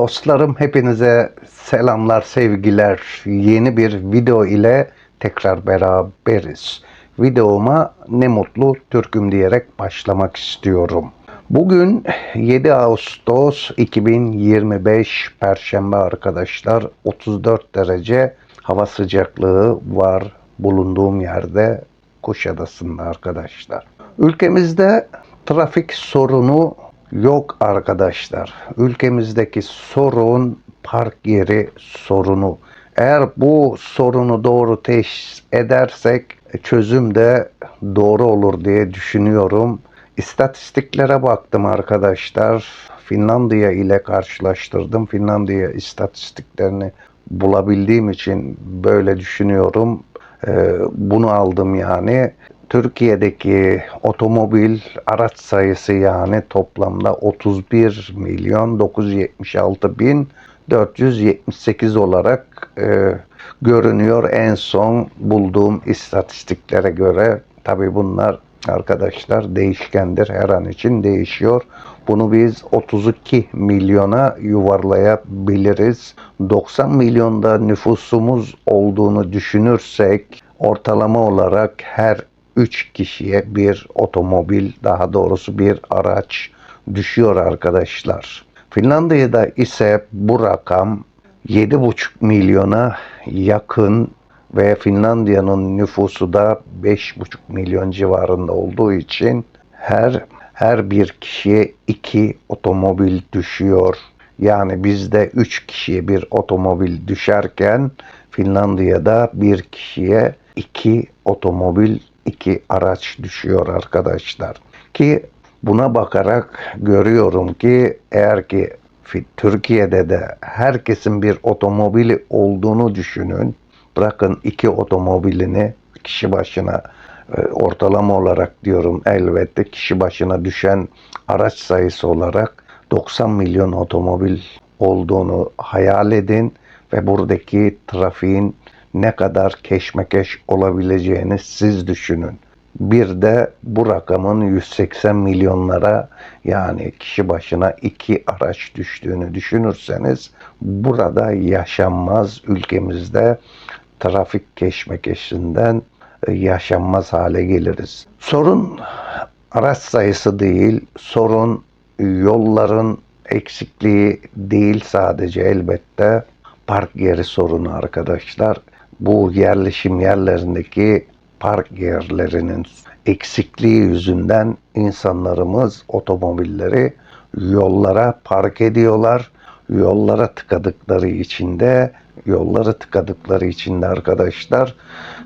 Dostlarım hepinize selamlar, sevgiler. Yeni bir video ile tekrar beraberiz. Videoma ne mutlu Türk'üm diyerek başlamak istiyorum. Bugün 7 Ağustos 2025 Perşembe arkadaşlar. 34 derece hava sıcaklığı var bulunduğum yerde Kuşadası'nda arkadaşlar. Ülkemizde trafik sorunu yok arkadaşlar. Ülkemizdeki sorun park yeri sorunu. Eğer bu sorunu doğru teşhis edersek çözüm de doğru olur diye düşünüyorum. İstatistiklere baktım arkadaşlar. Finlandiya ile karşılaştırdım. Finlandiya istatistiklerini bulabildiğim için böyle düşünüyorum. Ee, bunu aldım yani. Türkiye'deki otomobil araç sayısı yani toplamda 31 milyon 976 bin 478 olarak e, görünüyor en son bulduğum istatistiklere göre. Tabi bunlar arkadaşlar değişkendir. Her an için değişiyor. Bunu biz 32 milyona yuvarlayabiliriz. 90 milyonda nüfusumuz olduğunu düşünürsek ortalama olarak her 3 kişiye bir otomobil daha doğrusu bir araç düşüyor arkadaşlar. Finlandiya'da ise bu rakam 7,5 milyona yakın ve Finlandiya'nın nüfusu da 5,5 milyon civarında olduğu için her her bir kişiye iki otomobil düşüyor. Yani bizde 3 kişiye bir otomobil düşerken Finlandiya'da bir kişiye iki otomobil, iki araç düşüyor arkadaşlar. Ki buna bakarak görüyorum ki eğer ki Türkiye'de de herkesin bir otomobili olduğunu düşünün. Bırakın iki otomobilini kişi başına e, ortalama olarak diyorum elbette kişi başına düşen araç sayısı olarak 90 milyon otomobil olduğunu hayal edin ve buradaki trafiğin ne kadar keşmekeş olabileceğini siz düşünün. Bir de bu rakamın 180 milyonlara yani kişi başına iki araç düştüğünü düşünürseniz burada yaşanmaz ülkemizde trafik keşmekeşinden e, yaşanmaz hale geliriz. Sorun araç sayısı değil, sorun yolların eksikliği değil sadece elbette park yeri sorunu arkadaşlar. Bu yerleşim yerlerindeki park yerlerinin eksikliği yüzünden insanlarımız otomobilleri yollara park ediyorlar. Yollara tıkadıkları için de yolları tıkadıkları için de arkadaşlar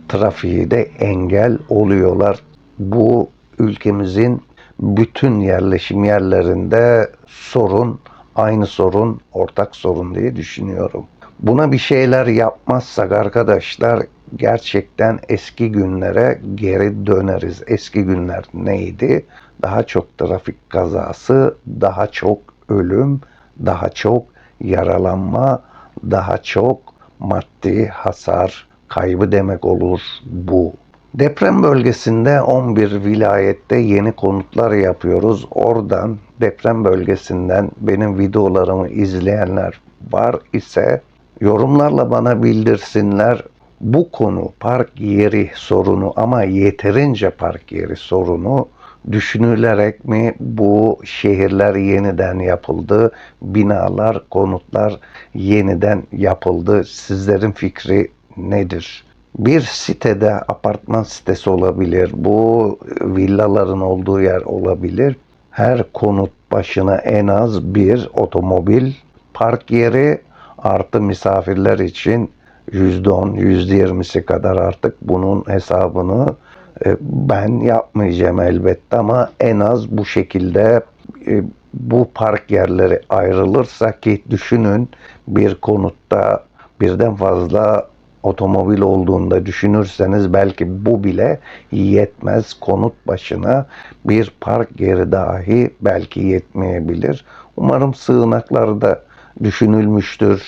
trafiği de engel oluyorlar. Bu ülkemizin bütün yerleşim yerlerinde sorun, aynı sorun, ortak sorun diye düşünüyorum. Buna bir şeyler yapmazsak arkadaşlar gerçekten eski günlere geri döneriz. Eski günler neydi? Daha çok trafik kazası, daha çok ölüm, daha çok yaralanma, daha çok maddi hasar kaybı demek olur bu. Deprem bölgesinde 11 vilayette yeni konutlar yapıyoruz. Oradan deprem bölgesinden benim videolarımı izleyenler var ise yorumlarla bana bildirsinler. Bu konu park yeri sorunu ama yeterince park yeri sorunu düşünülerek mi bu şehirler yeniden yapıldı, binalar, konutlar yeniden yapıldı? Sizlerin fikri nedir? Bir sitede apartman sitesi olabilir, bu villaların olduğu yer olabilir. Her konut başına en az bir otomobil park yeri artı misafirler için %10, %20'si kadar artık bunun hesabını e, ben yapmayacağım elbette ama en az bu şekilde e, bu park yerleri ayrılırsa ki düşünün bir konutta birden fazla otomobil olduğunda düşünürseniz belki bu bile yetmez konut başına bir park yeri dahi belki yetmeyebilir. Umarım sığınaklarda düşünülmüştür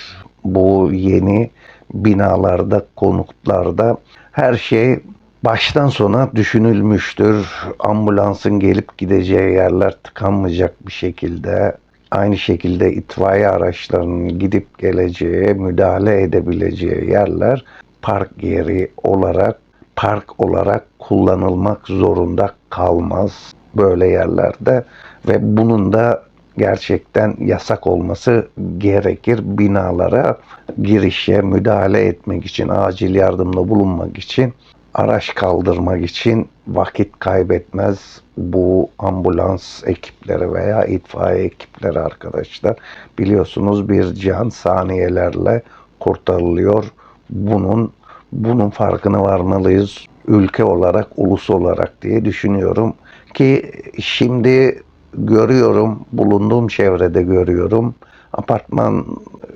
bu yeni binalarda, konutlarda. Her şey baştan sona düşünülmüştür. Ambulansın gelip gideceği yerler tıkanmayacak bir şekilde aynı şekilde itfaiye araçlarının gidip geleceği, müdahale edebileceği yerler park yeri olarak park olarak kullanılmak zorunda kalmaz böyle yerlerde ve bunun da gerçekten yasak olması gerekir. Binalara girişe müdahale etmek için, acil yardımda bulunmak için, araç kaldırmak için vakit kaybetmez bu ambulans ekipleri veya itfaiye ekipleri arkadaşlar. Biliyorsunuz bir can saniyelerle kurtarılıyor. Bunun bunun farkına varmalıyız ülke olarak, ulus olarak diye düşünüyorum ki şimdi görüyorum, bulunduğum çevrede görüyorum. Apartman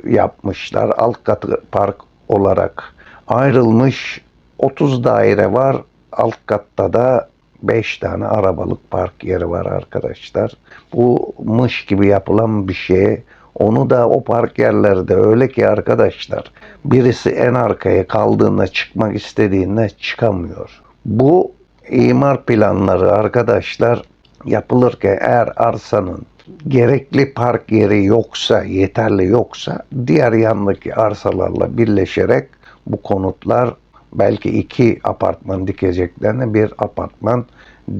yapmışlar. Alt katı park olarak ayrılmış. 30 daire var. Alt katta da 5 tane arabalık park yeri var arkadaşlar. Bu mış gibi yapılan bir şey. Onu da o park yerlerde öyle ki arkadaşlar birisi en arkaya kaldığında çıkmak istediğinde çıkamıyor. Bu imar planları arkadaşlar yapılırken eğer arsanın gerekli park yeri yoksa, yeterli yoksa diğer yandaki arsalarla birleşerek bu konutlar belki iki apartman dikeceklerine bir apartman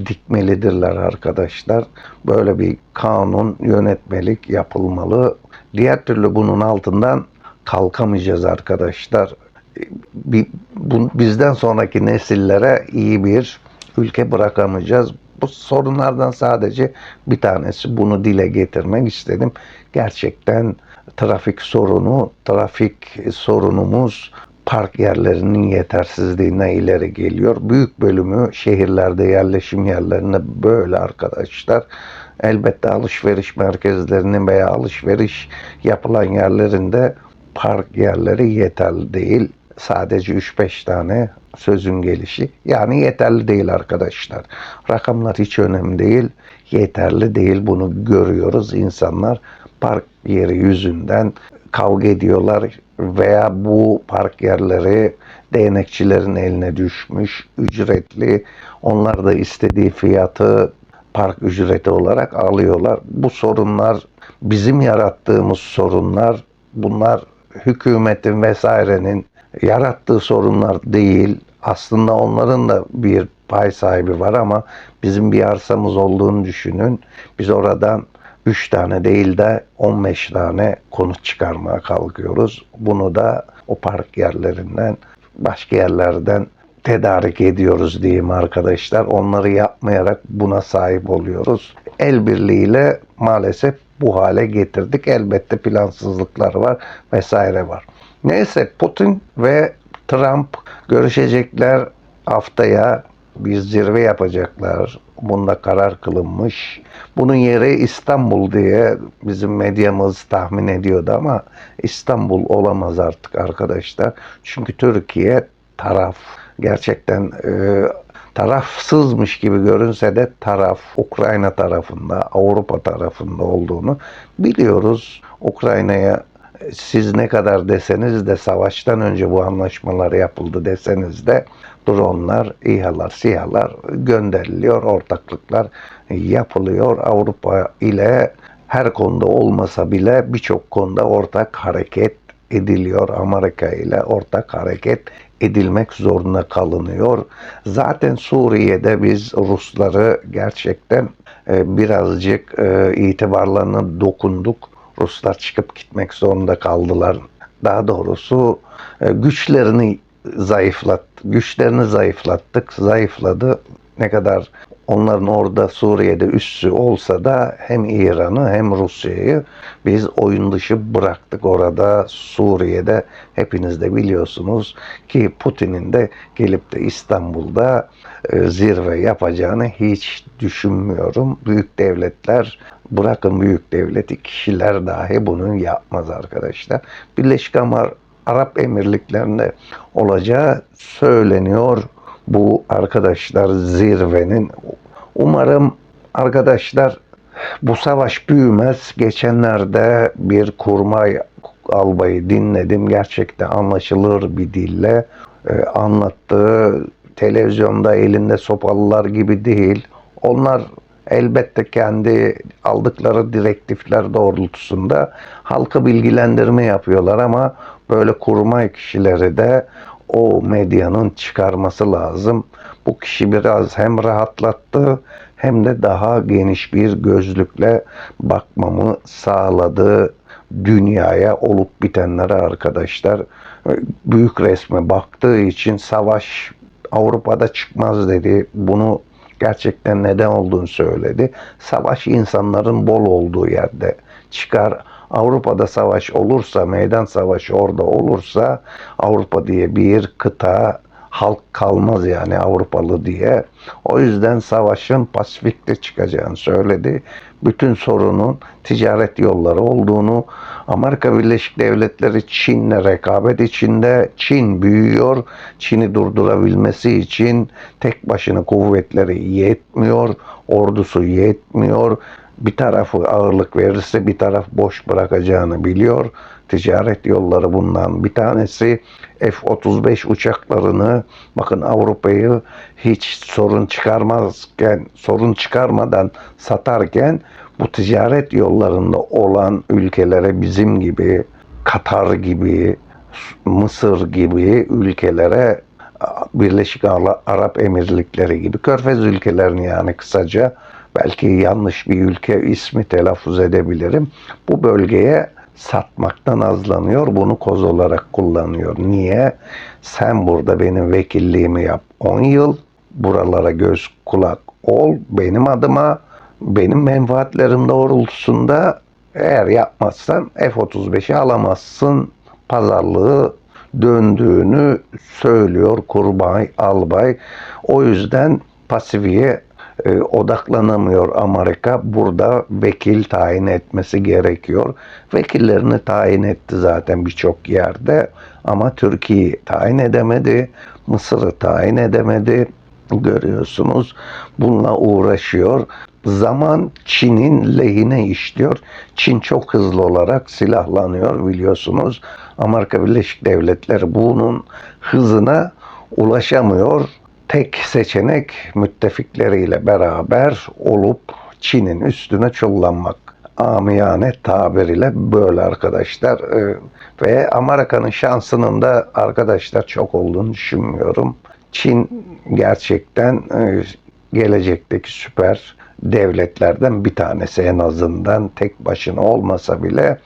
dikmelidirler arkadaşlar. Böyle bir kanun, yönetmelik yapılmalı. Diğer türlü bunun altından kalkamayacağız arkadaşlar. Bizden sonraki nesillere iyi bir ülke bırakamayacağız. Bu sorunlardan sadece bir tanesi bunu dile getirmek istedim. Gerçekten trafik sorunu, trafik sorunumuz park yerlerinin yetersizliğine ileri geliyor. Büyük bölümü şehirlerde yerleşim yerlerinde böyle arkadaşlar. Elbette alışveriş merkezlerinin veya alışveriş yapılan yerlerinde park yerleri yeterli değil. Sadece 3-5 tane sözün gelişi. Yani yeterli değil arkadaşlar. Rakamlar hiç önemli değil. Yeterli değil bunu görüyoruz. İnsanlar park yeri yüzünden kavga ediyorlar veya bu park yerleri değnekçilerin eline düşmüş, ücretli. Onlar da istediği fiyatı park ücreti olarak alıyorlar. Bu sorunlar bizim yarattığımız sorunlar. Bunlar hükümetin vesairenin yarattığı sorunlar değil. Aslında onların da bir pay sahibi var ama bizim bir arsamız olduğunu düşünün. Biz oradan 3 tane değil de 15 tane konut çıkarmaya kalkıyoruz. Bunu da o park yerlerinden, başka yerlerden tedarik ediyoruz diyeyim arkadaşlar. Onları yapmayarak buna sahip oluyoruz. El birliğiyle maalesef bu hale getirdik. Elbette plansızlıklar var vesaire var. Neyse Putin ve Trump görüşecekler haftaya bir zirve yapacaklar. Bunda karar kılınmış. Bunun yeri İstanbul diye bizim medyamız tahmin ediyordu ama İstanbul olamaz artık arkadaşlar. Çünkü Türkiye taraf. Gerçekten e, tarafsızmış gibi görünse de taraf Ukrayna tarafında, Avrupa tarafında olduğunu biliyoruz. Ukrayna'ya siz ne kadar deseniz de savaştan önce bu anlaşmalar yapıldı deseniz de dronlar, İHA'lar, SİHA'lar gönderiliyor, ortaklıklar yapılıyor. Avrupa ile her konuda olmasa bile birçok konuda ortak hareket ediliyor. Amerika ile ortak hareket edilmek zorunda kalınıyor. Zaten Suriye'de biz Rusları gerçekten e, birazcık e, itibarlarına dokunduk. Ruslar çıkıp gitmek zorunda kaldılar. Daha doğrusu e, güçlerini zayıflat, güçlerini zayıflattık, zayıfladı. Ne kadar onların orada Suriye'de üssü olsa da hem İran'ı hem Rusya'yı biz oyun dışı bıraktık orada Suriye'de. Hepiniz de biliyorsunuz ki Putin'in de gelip de İstanbul'da e, zirve yapacağını hiç düşünmüyorum. Büyük devletler bırakın büyük devleti kişiler dahi bunu yapmaz arkadaşlar. Birleşik Arap Emirlikleri'nde olacağı söyleniyor bu arkadaşlar zirvenin. Umarım arkadaşlar bu savaş büyümez. Geçenlerde bir kurmay albayı dinledim. Gerçekten anlaşılır bir dille e, anlattığı televizyonda elinde sopalılar gibi değil. Onlar elbette kendi aldıkları direktifler doğrultusunda halkı bilgilendirme yapıyorlar ama böyle kurmay kişileri de o medyanın çıkarması lazım. Bu kişi biraz hem rahatlattı hem de daha geniş bir gözlükle bakmamı sağladı dünyaya olup bitenlere arkadaşlar. Büyük resme baktığı için savaş Avrupa'da çıkmaz dedi. Bunu gerçekten neden olduğunu söyledi. Savaş insanların bol olduğu yerde çıkar. Avrupa'da savaş olursa, meydan savaşı orada olursa Avrupa diye bir kıta halk kalmaz yani Avrupalı diye. O yüzden savaşın Pasifik'te çıkacağını söyledi. Bütün sorunun ticaret yolları olduğunu, Amerika Birleşik Devletleri Çin'le rekabet içinde, Çin büyüyor, Çin'i durdurabilmesi için tek başına kuvvetleri yetmiyor, ordusu yetmiyor, bir tarafı ağırlık verirse bir taraf boş bırakacağını biliyor. Ticaret yolları bundan bir tanesi. F-35 uçaklarını bakın Avrupa'yı hiç sorun çıkarmazken, sorun çıkarmadan satarken bu ticaret yollarında olan ülkelere bizim gibi Katar gibi Mısır gibi ülkelere Birleşik Arap Emirlikleri gibi Körfez ülkelerini yani kısaca belki yanlış bir ülke ismi telaffuz edebilirim. Bu bölgeye satmaktan azlanıyor. Bunu koz olarak kullanıyor. Niye? Sen burada benim vekilliğimi yap 10 yıl. Buralara göz kulak ol benim adıma. Benim menfaatlerim doğrultusunda eğer yapmazsan F-35'i alamazsın. Pazarlığı döndüğünü söylüyor Kurbay Albay. O yüzden Pasifik'e e, odaklanamıyor Amerika. Burada vekil tayin etmesi gerekiyor. Vekillerini tayin etti zaten birçok yerde ama Türkiye tayin edemedi. Mısır'ı tayin edemedi. Görüyorsunuz bununla uğraşıyor. Zaman Çin'in lehine işliyor. Çin çok hızlı olarak silahlanıyor biliyorsunuz. Amerika Birleşik Devletleri bunun hızına ulaşamıyor tek seçenek müttefikleriyle beraber olup Çin'in üstüne çullanmak. Amiyane tabir ile böyle arkadaşlar. Ee, ve Amerika'nın şansının da arkadaşlar çok olduğunu düşünmüyorum. Çin gerçekten e, gelecekteki süper devletlerden bir tanesi en azından tek başına olmasa bile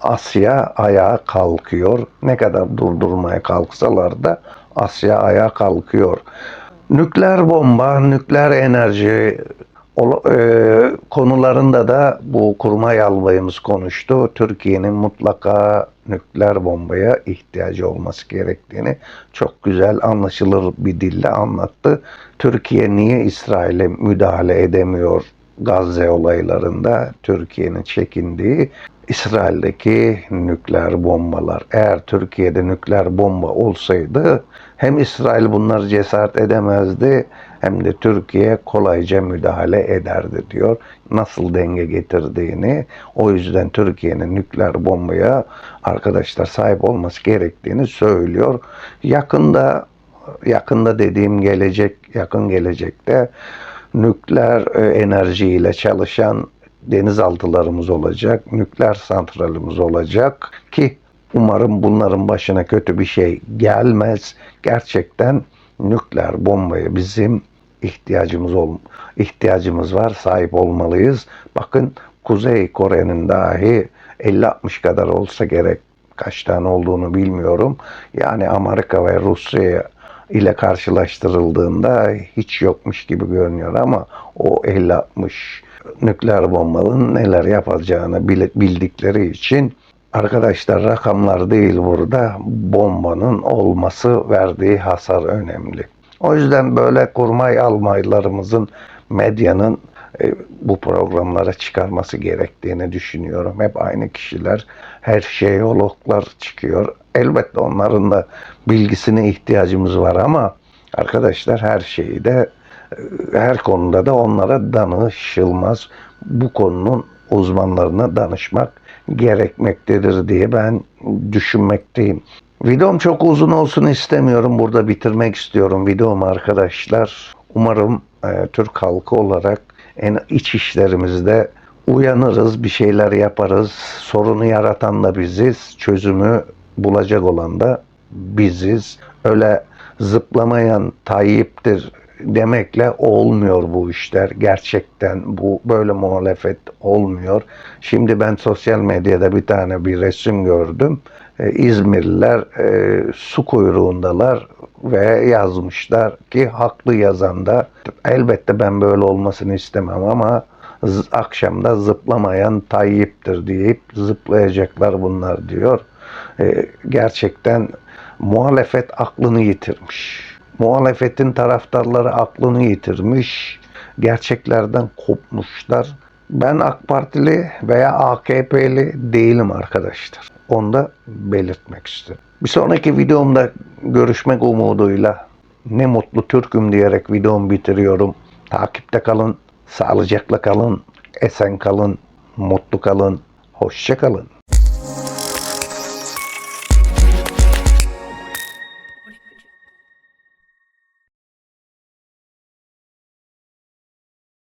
Asya ayağa kalkıyor. Ne kadar durdurmaya kalksalar da Asya ayağa kalkıyor. Nükleer bomba, nükleer enerji e, konularında da bu kurmay albayımız konuştu. Türkiye'nin mutlaka nükleer bombaya ihtiyacı olması gerektiğini çok güzel anlaşılır bir dille anlattı. Türkiye niye İsrail'e müdahale edemiyor Gazze olaylarında Türkiye'nin çekindiği İsrail'deki nükleer bombalar. Eğer Türkiye'de nükleer bomba olsaydı hem İsrail bunları cesaret edemezdi hem de Türkiye kolayca müdahale ederdi diyor. Nasıl denge getirdiğini o yüzden Türkiye'nin nükleer bombaya arkadaşlar sahip olması gerektiğini söylüyor. Yakında yakında dediğim gelecek yakın gelecekte nükleer e, enerjiyle çalışan denizaltılarımız olacak, nükleer santralimiz olacak ki umarım bunların başına kötü bir şey gelmez. Gerçekten nükleer bombaya bizim ihtiyacımız ol ihtiyacımız var, sahip olmalıyız. Bakın Kuzey Kore'nin dahi 50-60 kadar olsa gerek kaç tane olduğunu bilmiyorum. Yani Amerika ve Rusya ile karşılaştırıldığında hiç yokmuş gibi görünüyor ama o 50-60 nükleer bombanın neler yapacağını bildikleri için arkadaşlar rakamlar değil burada bombanın olması verdiği hasar önemli. O yüzden böyle kurmay almaylarımızın medyanın e, bu programlara çıkarması gerektiğini düşünüyorum. Hep aynı kişiler, her şeyologlar çıkıyor. Elbette onların da bilgisine ihtiyacımız var ama arkadaşlar her şeyi de e, her konuda da onlara danışılmaz. Bu konunun uzmanlarına danışmak gerekmektedir diye ben düşünmekteyim. Videom çok uzun olsun istemiyorum. Burada bitirmek istiyorum videomu arkadaşlar. Umarım e, Türk halkı olarak en iç işlerimizde uyanırız, bir şeyler yaparız. Sorunu yaratan da biziz, çözümü bulacak olan da biziz. Öyle zıplamayan Tayyip'tir demekle olmuyor bu işler. Gerçekten bu böyle muhalefet olmuyor. Şimdi ben sosyal medyada bir tane bir resim gördüm. Ee, İzmirliler e, su kuyruğundalar ve yazmışlar ki haklı yazan da elbette ben böyle olmasını istemem ama akşamda zıplamayan Tayyip'tir deyip zıplayacaklar bunlar diyor. Ee, gerçekten muhalefet aklını yitirmiş. Muhalefetin taraftarları aklını yitirmiş. Gerçeklerden kopmuşlar. Ben AK Partili veya AKP'li değilim arkadaşlar. Onu da belirtmek istedim. Bir sonraki videomda görüşmek umuduyla ne mutlu Türk'üm diyerek videomu bitiriyorum. Takipte kalın, sağlıcakla kalın, esen kalın, mutlu kalın, hoşça kalın.